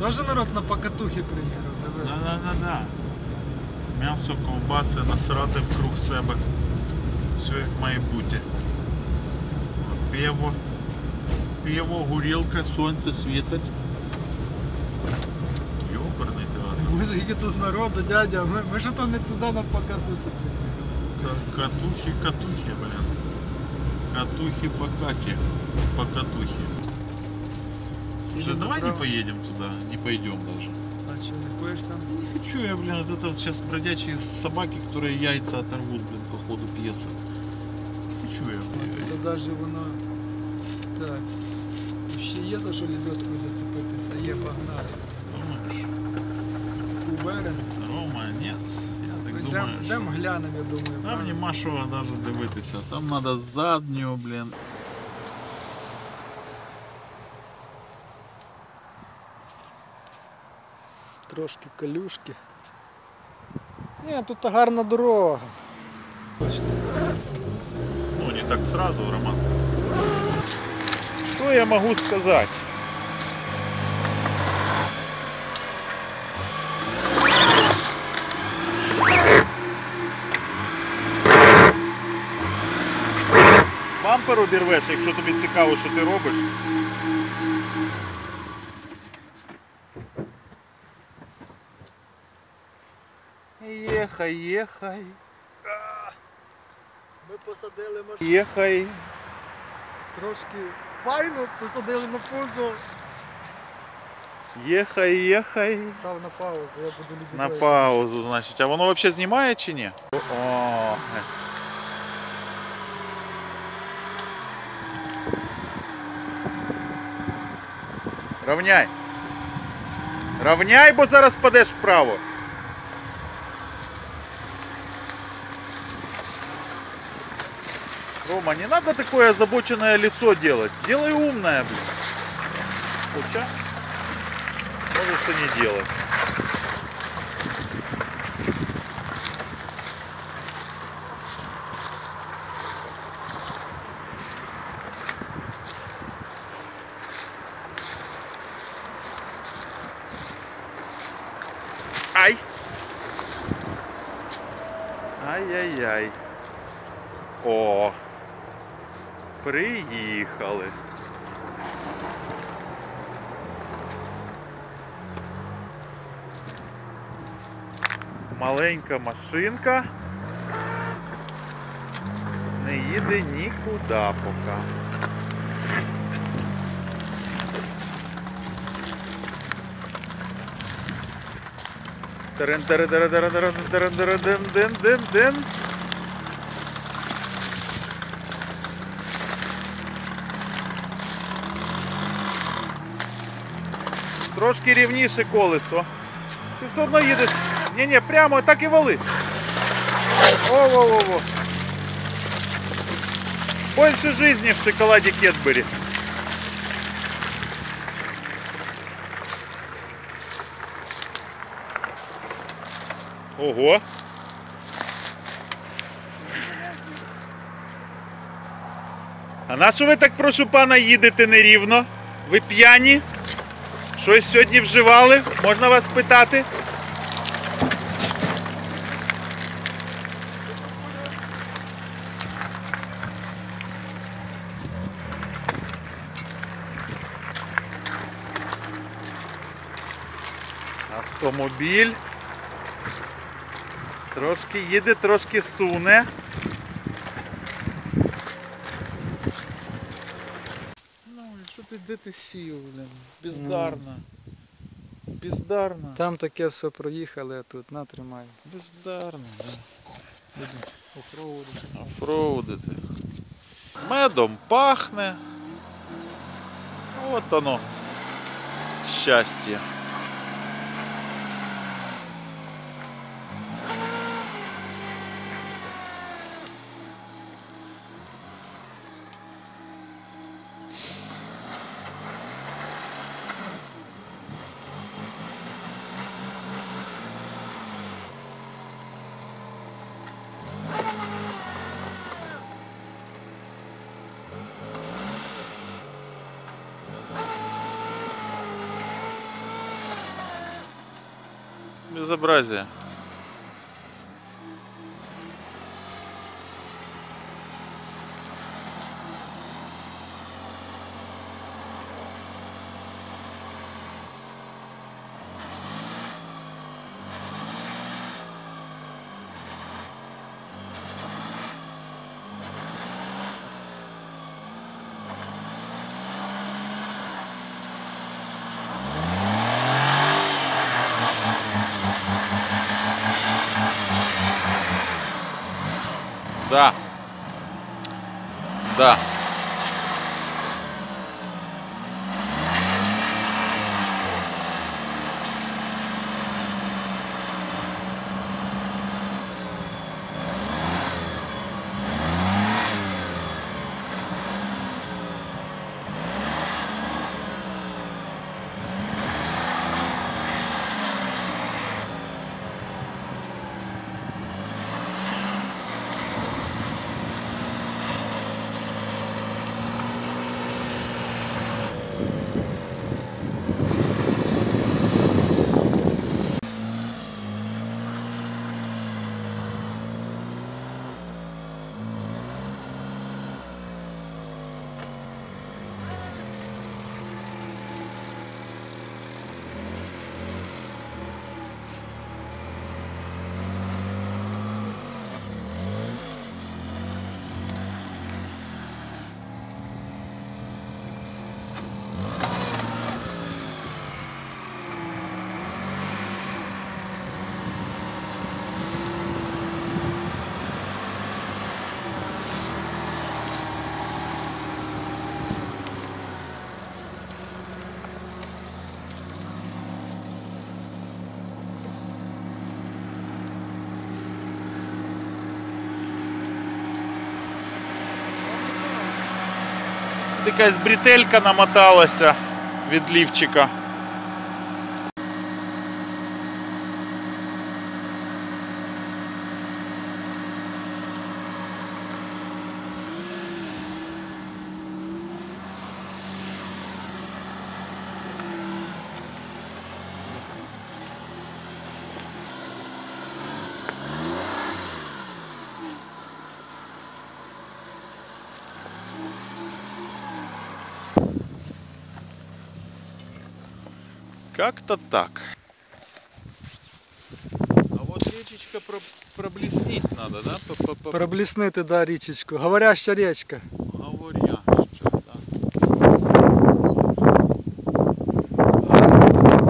Тоже народ на покатухи приїхав, дивись. Да-да-да-да. М'ясо, ковбаси, насрати в круг себе. Все як має бути. От Пиво. Пиво, горілка, сонце світить. Йоперний театр. Дивись, скільки тут народу, дядя. Ми, ми ж то не туди на покатухи приїхали. Ка- Катухи, катухи, блин. Катухи покаки. Покатухи. Слушай, Сидим давай не направо. поедем туда, не пойдем даже. А що, не ходиш там? Не хочу я, блин, вот это сейчас бродячие собаки, которые яйца оторвут, блин, по ходу пьесы. Не хочу я, блин. Тут навіть воно. Так. Ще є за що лебедку зацепитися, є погнали. Думаешь? Уверен. Рома, нет. Я так Йдемо думаю, йдем що глянемо, я думаю. там правильно? нема що навіть дивитися. Там треба задню, блін. Трошки калюшки. Ні, тут гарна дорога. Ну, не так сразу, Роман. Що я можу сказати? Бампер обірвеш, якщо тобі цікаво, що ти робиш. Єхай, єхай, Ми посадили машину. єхай. Трошки файно посадили на пузо. Єхай, єхай. Став на паузу, я буду любити. На паузу, значить. А воно взагалі знімає чи ні? О, е. Равняй. Равняй, бо зараз падеш вправо. Рома, не надо такое озабоченное лицо делать. Делай умное, блин. Хотя, можешь и не делать. Ай! Ай-яй-яй. О! Приїхали. Маленька машинка. Не їде нікуди поки. Терен Трошки рівніше колесо. Ти все одно їдеш. Ні, ні, прямо так і вали. О-во-во-во. Больше жизни в шоколаде Кетбери. Ого. А на що ви так прошу пана їдете нерівно? Ви п'яні? Щось сьогодні вживали? Можна вас спитати? Автомобіль. Трошки їде, трошки суне. Ну, що ти сів, блин? Бездарно. Бездарно. Там таке все проїхали, а тут на тримай. Бездарно. Офроудити. Офроудити. Медом пахне. От оно. Щастя. Безобразие. Да. Да. Якась бретелька намоталася від лівчика. Как-то так. А вот речечка про- проблеснить надо, да? По- по- по- Пробліснити, да, річечку. Говоряща річка. Говоря, що, да.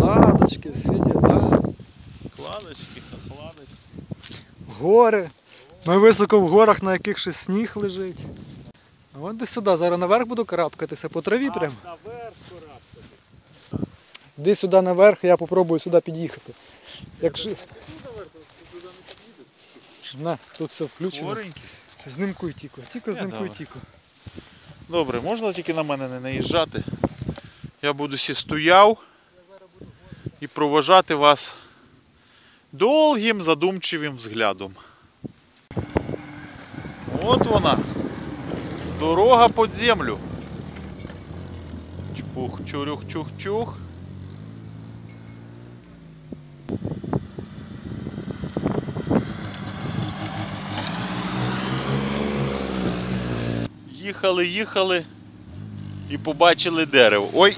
Кладочки, всі діла. Кладочки, хохладочки. Гори. Ми високо в горах, на яких ще сніг лежить. А от десь сюди, зараз наверх буду карабкатися по траві прям. наверх пора. Іди сюди наверх, я попробую сюди під'їхати. Якщо... На, тут все включено. Знимкуй. Тіко Я знимкуй тіко. Добре, можна тільки на мене не наїжджати. Я буду сі стояв і проважати вас довгим задумчивим взглядом. От вона. Дорога під землю. Чпух, чурюх, чух, чух. Їхали, їхали і побачили дерево. Ой!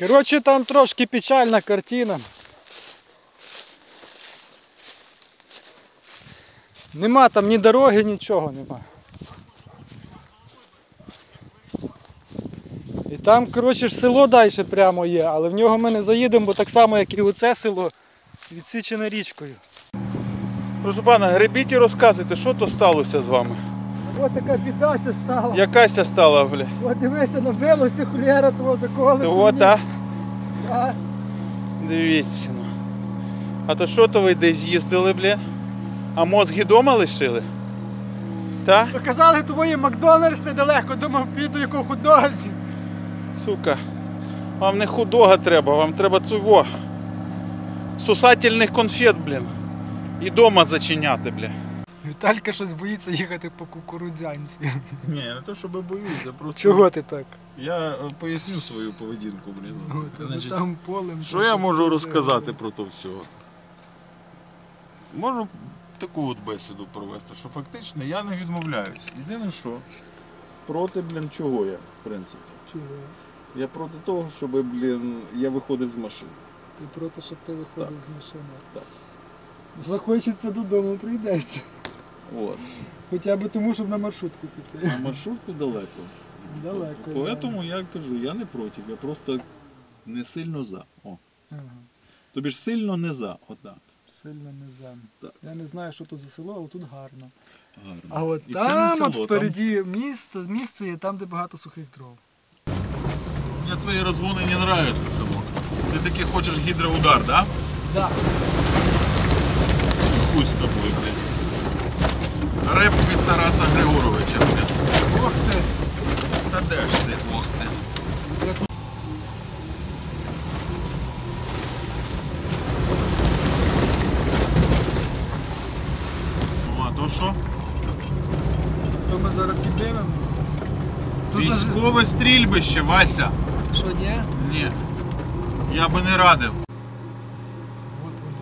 Коротше, там трошки печальна картина. Нема там ні дороги, нічого нема. І там коротше, ж село далі прямо є, але в нього ми не заїдемо, бо так само, як і у це село, відсічене річкою. Прошу пана, гребіть і розказуйте, що то сталося з вами? Ось така бідася стала. Якася стала, бля. От дивися, набилося хулєра того заколеться. Того, та? А, Дивіться. ну. А то що то ви десь їздили, бля? А мозги дома лишили? Та? то казали, твоє Макдональдс недалеко, думав, піду яку худозі. Сука. Вам не худога треба, вам треба цього. Сусательних конфет, блін. І дома зачиняти, бля. Віталька щось боїться їхати по кукурудзянці. Ні, не то, щоб боюся, просто Чого ти так? я е, поясню свою поведінку, блін. От, Значить, там полем. що я можу розказати про то все? Можу таку от бесіду провести, що фактично я не відмовляюсь. Єдине що, проти, блін, чого я, в принципі. Чого? Я проти того, щоб, блін, я виходив з машини. Ти проти, щоб ти виходив з машини. Так. Захочеться додому, прийдеться. От. Хоча б тому, щоб на маршрутку піти. А маршрутку далеко. Далеко. Тому я кажу, я не проти, я просто не сильно за. О. Ага. Тобі ж сильно не за, отак. Сильно не зам. Так. Я не знаю, що тут за село, але тут гарно. Гарно. А от І це не там, село, от там- впереді місто, місце є там, де багато сухих дров. Мне твои разгоны не нравятся, сынок. Ты таки хочешь гидроудар, да? Да. Хуй с тобой, блин. Реп від Тараса Григоровича. Ох ти! Та де ж ти, ох ти. Ну, а то що? То ми зараз піддивимось. Тут Військове стрільбище, Вася. Що ні? Ні. Я би не радив.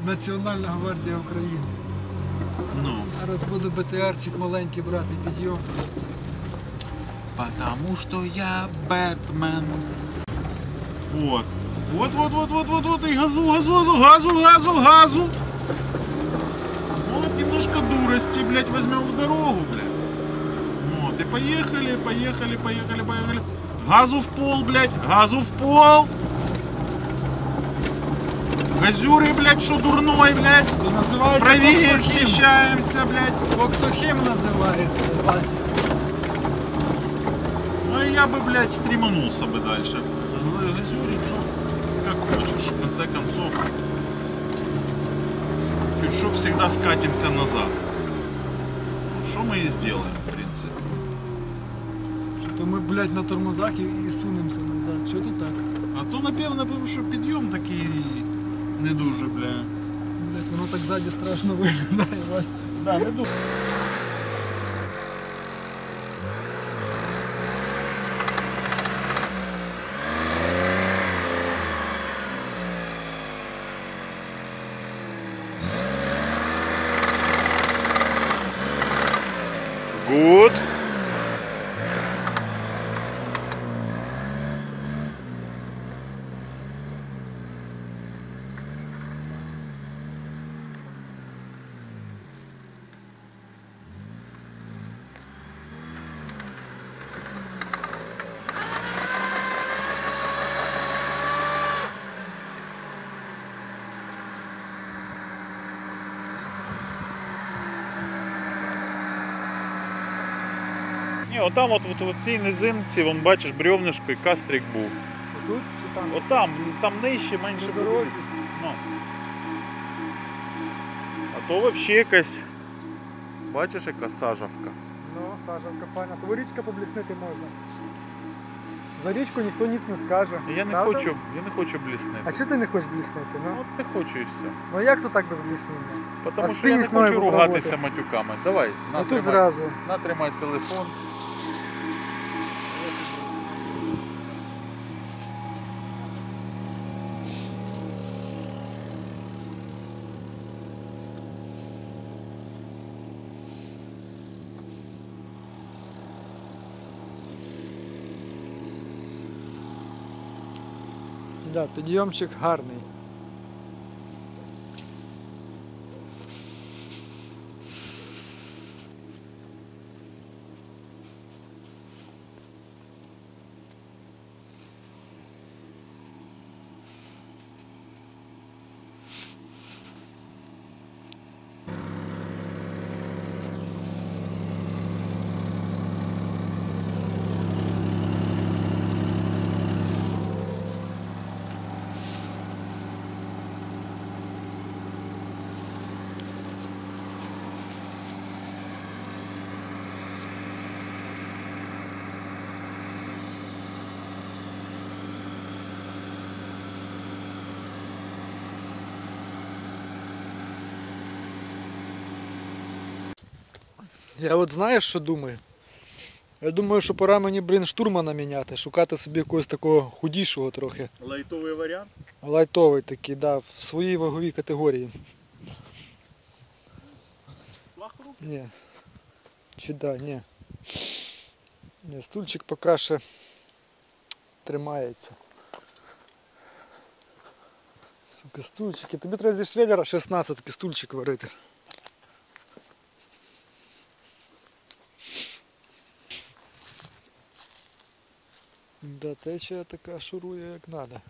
Національна гвардія України. Ну. Зараз буду БТРчик маленький брати підйом. Потому что я Бэтмен. Вот. Вот, вот, вот, вот, вот, вот, и газу, газу, газу, газу, газу, газу. Вот немножко дурости, блядь, возьмем в дорогу, блядь. Вот, и поехали, поехали, поехали, поехали. Газу в пол, блядь, газу в пол. Газюры, блядь, что дурной, блядь. І називається Правее Коксохім. смещаемся, блядь. Коксохім називається. Вася. Ну и я бы, блядь, стриманулся бы дальше. За- Газюрить, ну, как хочешь. В конце концов, чуть что всегда скатимся назад. Ну, Что мы и сделаем, в принципе. То ми, блядь, на тормозах і, і сунемося назад. Що тут так? А то, напевно, тому що підйом такий не дуже, бля. Блять, воно так ззаді страшно виглядає. вас. Да, не дуже. Good. Ні, отам от, от, в цій низинці, вон бачиш, бревнишко і кастрик був. Тут чи там? Отам, там нижче, менше На буде. дорозі. Ну. А то взагалі якась. Бачиш, яка сажавка. Ну, Сажавка файна. То річка побліснити можна. За річку ніхто ніц не скаже. Я не Правда? хочу, я не хочу бліснити. А чого ти не хочеш бліснити? Ну Ну, от не хочу і все. ну як то так без бліснення? Тому А що я не хочу має ругатися матюками. Давай, А тут натримай, зразу. натримай телефон. Да, підйомчик гарний. Я от знаєш, що думаю? Я думаю, що пора мені, блін, штурмана міняти, шукати собі якогось такого худішого трохи. Лайтовий варіант. Лайтовий такий, да, в своїй ваговій категорії. Ні. Чи да, ні. Ні, стульчик поки ще тримається. Сука, стульчики. Тобі треба зі шлейдера 16 стульчик варити. Течія така шурує як треба.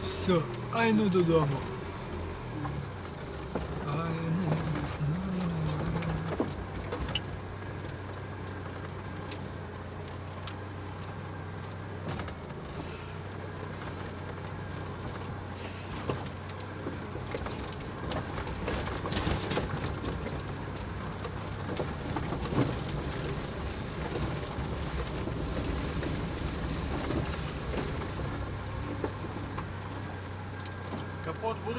Все, ай ну додому.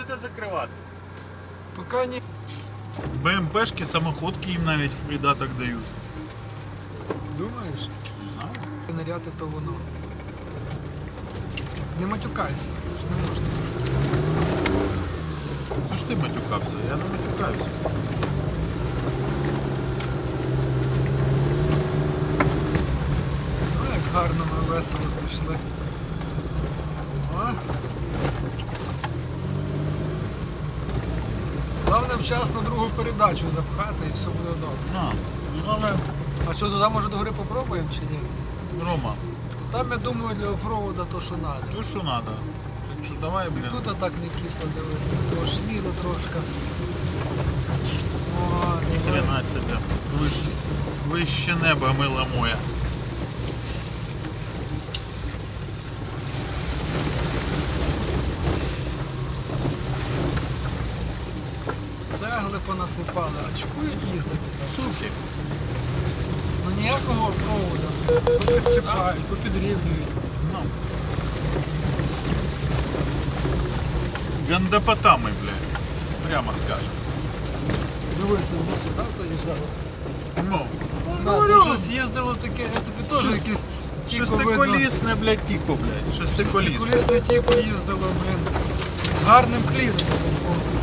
Будете закривати? Пока ні. БМПшки, самоходки їм навіть в придаток дають. Думаєш? Не знаю. Наряти то воно. Не матюкайся, ж не можна. Ну ж ти матюкався, я не матюкаюся. Ну, як гарно ми весело пішли. О. Головне вчасно другу передачу запхати і все буде добре. На, ну А що, туди може до гори попробуємо чи ні? Рома, Там, я думаю, для оффроуда то, що треба. то що треба. Так що давай, блін. Тут отак не кисло дивись, того шліро трошки. О, давай. Хрена себе. Вище, вище неба, мила моя. Понасипали, а чкують їздити там. Слухай, Ну ніякого оффроуда. Попідсипають, попідрівнюють. ну. Гандапотами, блядь. Прямо скажем. Дивися, воно сюди заїжджало. Ну, На, то щось їздило таке, я тобі теж тіко видно. шестиколісне, блядь, тіко, блядь. Шестиколісне. Шестиколісне тіко їздило, блін. З гарним кліренсом. О.